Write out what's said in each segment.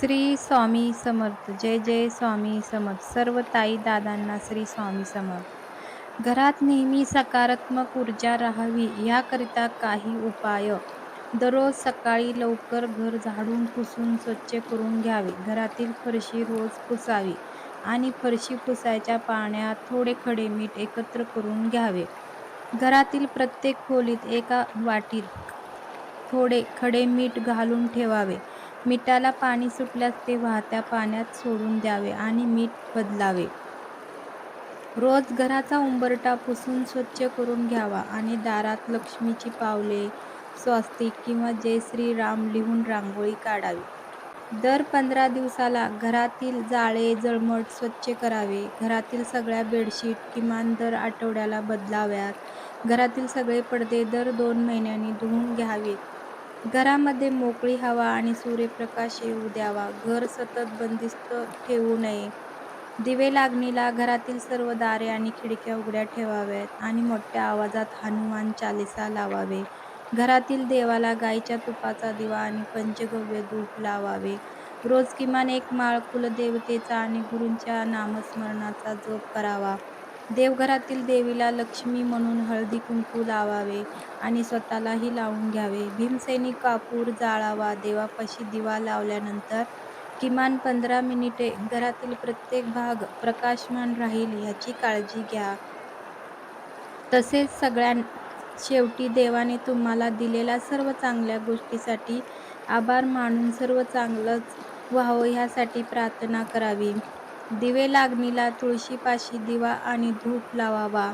श्री स्वामी समर्थ. जय जय स्वामी समर्थ. सर्व ताई दादांना श्री स्वामी समर्थ. घरात नेहमी सकारात्मक ऊर्जा राहावी याकरिता काही उपाय. दररोज सकाळी लवकर घर झाडून पुसून स्वच्छ करून घ्यावे. घरातील फरशी रोज पुसावी आणि फरशी पुसायच्या पाण्यात थोडे खडे मीठ एकत्र करून घ्यावे. घरातील प्रत्येक खोलीत एका वाटीत थोडे खडे मीठ घालून ठेवावे. मिठाला पाणी सुटल्यास ते वाहत्या पाण्यात सोडून द्यावे आणि मीठ बदलावे. रोज घराचा उंबरटा पुसून स्वच्छ करून घ्यावा आणि दारात लक्ष्मीची पावले स्वस्तिक किंवा जय श्रीराम लिहून रांगोळी काढावी. दर पंधरा दिवसाला घरातील जाळे जळमट स्वच्छ करावे. घरातील सगळ्या बेडशीट किमान दर आठवड्याला बदलाव्यात. घरातील सगळे पडदे दर दोन महिन्यांनी धुवून घ्यावेत. घरामध्ये मोकळी हवा आणि सूर्यप्रकाश येऊ द्यावा. घर सतत बंदिस्त ठेवू नये. दिवे लागणीला घरातील सर्व दारे आणि खिडक्या उघड्या ठेवाव्यात आणि मोठ्या आवाजात हनुमान चालिसा लावावे. घरातील देवाला गाईच्या तुपाचा दिवा आणि पंचगव्य धूप लावावे. रोज किमान एक माळ कुलदेवतेचा आणि गुरूंच्या नामस्मरणाचा जप करावा. देवघरातील देवीला लक्ष्मी म्हणून हळदी कुंकू लावावे आणि स्वतःलाही लावून घ्यावे. भीमसेनी कापूर जाळावा देवापाशी दिवा लावल्यानंतर किमान पंधरा मिनिटे घरातील प्रत्येक भाग प्रकाशमान राहील याची काळजी घ्या. तसेच सगळ्यां शेवटी देवाने तुम्हाला दिलेल्या सर्व चांगल्या गोष्टीसाठी आभार मानून सर्व चांगलंच व्हावं ह्यासाठी प्रार्थना करावी. दिवे लागणीला तुळशीपाशी दिवा आणि धूप लावावा.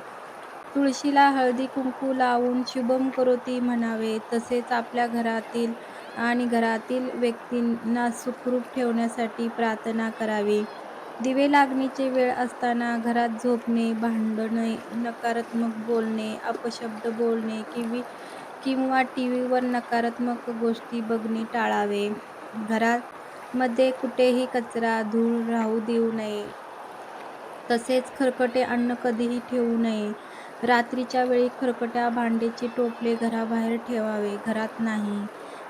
तुळशीला हळदी कुंकू लावून शुभम करोती म्हणावे. तसेच आपल्या घरातील आणि घरातील व्यक्तींना सुखरूप ठेवण्यासाठी प्रार्थना करावी. दिवे लागणीचे वेळ असताना घरात झोपणे भांडणे नकारात्मक बोलणे अपशब्द बोलणे किंवा किंवा टी व्हीवर नकारात्मक गोष्टी बघणे टाळावे. घरात मध्ये कुठेही कचरा धूळ राहू देऊ नये. तसेच खरकटे अन्न कधीही ठेवू नये. रात्रीच्या वेळी खरकट्या भांडेची टोपले घराबाहेर ठेवावे घरात नाही.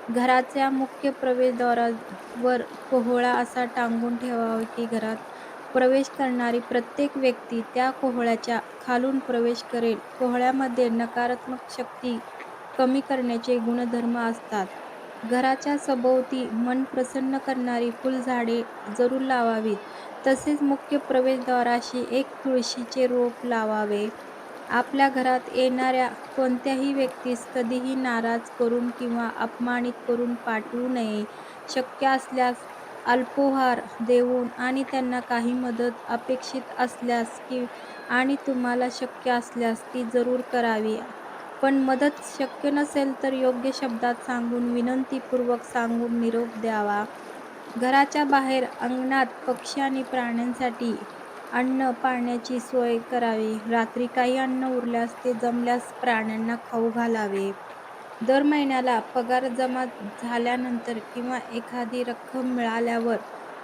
घराच्या मुख्य प्रवेशद्वारावर कोहळा असा टांगून ठेवावा की घरात प्रवेश करणारी प्रत्येक व्यक्ती त्या कोहळ्याच्या खालून प्रवेश करेल. कोहळ्यामध्ये नकारात्मक शक्ती कमी करण्याचे गुणधर्म असतात. घराच्या सभोवती मन प्रसन्न करणारी फुलझाडे जरूर लावावीत. तसेच मुख्य प्रवेशद्वाराशी एक तुळशीचे रोप लावावे. आपल्या घरात येणाऱ्या कोणत्याही व्यक्तीस कधीही नाराज करून किंवा अपमानित करून पाठवू नये. शक्य असल्यास अल्पोहार देऊन आणि त्यांना काही मदत अपेक्षित असल्यास की आणि तुम्हाला शक्य असल्यास ती जरूर करावी. पण मदत शक्य नसेल तर योग्य शब्दात सांगून विनंतीपूर्वक सांगून निरोप द्यावा. घराच्या बाहेर अंगणात पक्षी आणि प्राण्यांसाठी अन्न पाण्याची सोय करावी. रात्री काही अन्न उरल्यास ते जमल्यास प्राण्यांना खाऊ घालावे. दर महिन्याला पगार जमा झाल्यानंतर किंवा एखादी रक्कम मिळाल्यावर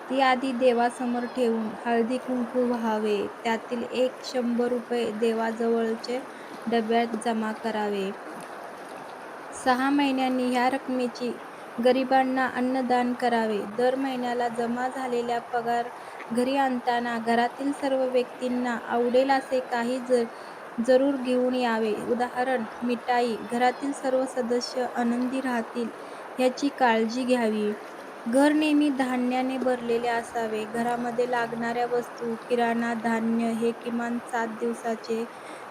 ती आधी देवासमोर ठेवून हळदी कुंकू व्हावे. त्यातील एक शंभर रुपये देवाजवळचे डब्यात जमा करावे. सहा महिन्यांनी ह्या रकमेची गरिबांना अन्नदान करावे. दर महिन्याला जमा झालेल्या पगार घरी आणताना घरातील सर्व व्यक्तींना आवडेल असे काही ज जरूर घेऊन यावे. उदाहरण मिठाई. घरातील सर्व सदस्य आनंदी राहतील याची काळजी घ्यावी. घर नेहमी धान्याने भरलेले असावे. घरामध्ये लागणाऱ्या वस्तू किराणा धान्य हे किमान सात दिवसाचे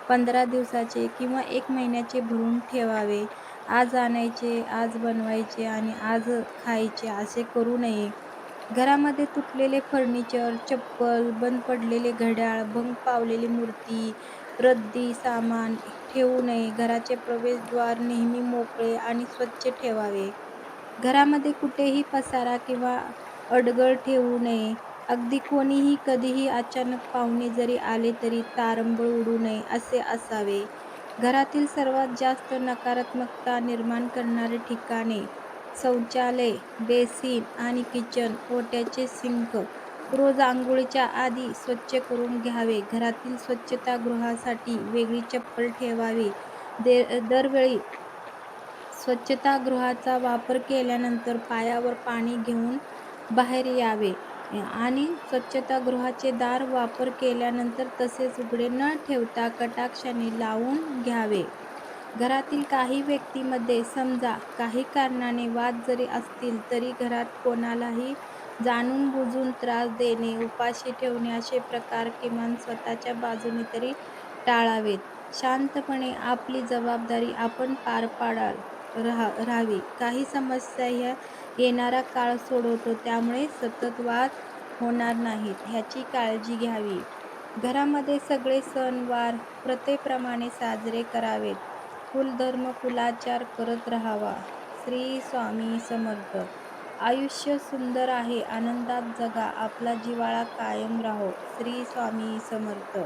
पंधरा दिवसाचे किंवा एक महिन्याचे भरून ठेवावे. आज आणायचे आज बनवायचे आणि आज खायचे असे करू नये. घरामध्ये तुटलेले फर्निचर चप्पल बंद पडलेले घड्याळ भंग पावलेली मूर्ती रद्दी सामान ठेवू नये. घराचे प्रवेशद्वार नेहमी मोकळे आणि स्वच्छ ठेवावे. घरामध्ये कुठेही पसारा किंवा अडगळ ठेवू नये. अगदी कोणीही कधीही अचानक पाहुणे जरी आले तरी तारंबळ उडू नये असे असावे. घरातील सर्वात जास्त नकारात्मकता निर्माण करणारे ठिकाणे शौचालय बेसिन आणि किचन ओट्याचे सिंक. रोज आंघोळीच्या आधी स्वच्छ करून घ्यावे. घरातील स्वच्छतागृहासाठी वेगळी चप्पल ठेवावी. दे दरवेळी स्वच्छतागृहाचा वापर केल्यानंतर पायावर पाणी घेऊन बाहेर यावे. आणि स्वच्छतागृहाचे दार वापर केल्यानंतर तसेच उघडे न ठेवता कटाक्षाने लावून घ्यावे. घरातील काही व्यक्तीमध्ये समजा काही कारणाने वाद जरी असतील तरी घरात कोणालाही जाणून-बुजून त्रास देणे, उपाशी ठेवणे असे प्रकार किमान स्वतःच्या बाजूने तरी टाळावेत. शांतपणे आपली जबाबदारी आपण पार पाडाल राहा राहावी. काही समस्या ह्या येणारा काळ सोडवतो त्यामुळे सतत वाद होणार नाहीत ह्याची काळजी घ्यावी. घरामध्ये सगळे सणवार प्रथेप्रमाणे साजरे करावेत. कुलधर्म कुलाचार करत राहावा. श्री स्वामी समर्थ. आयुष्य सुंदर आहे आनंदात जगा आपला जिव्हाळा कायम राहो. श्री स्वामी समर्थ.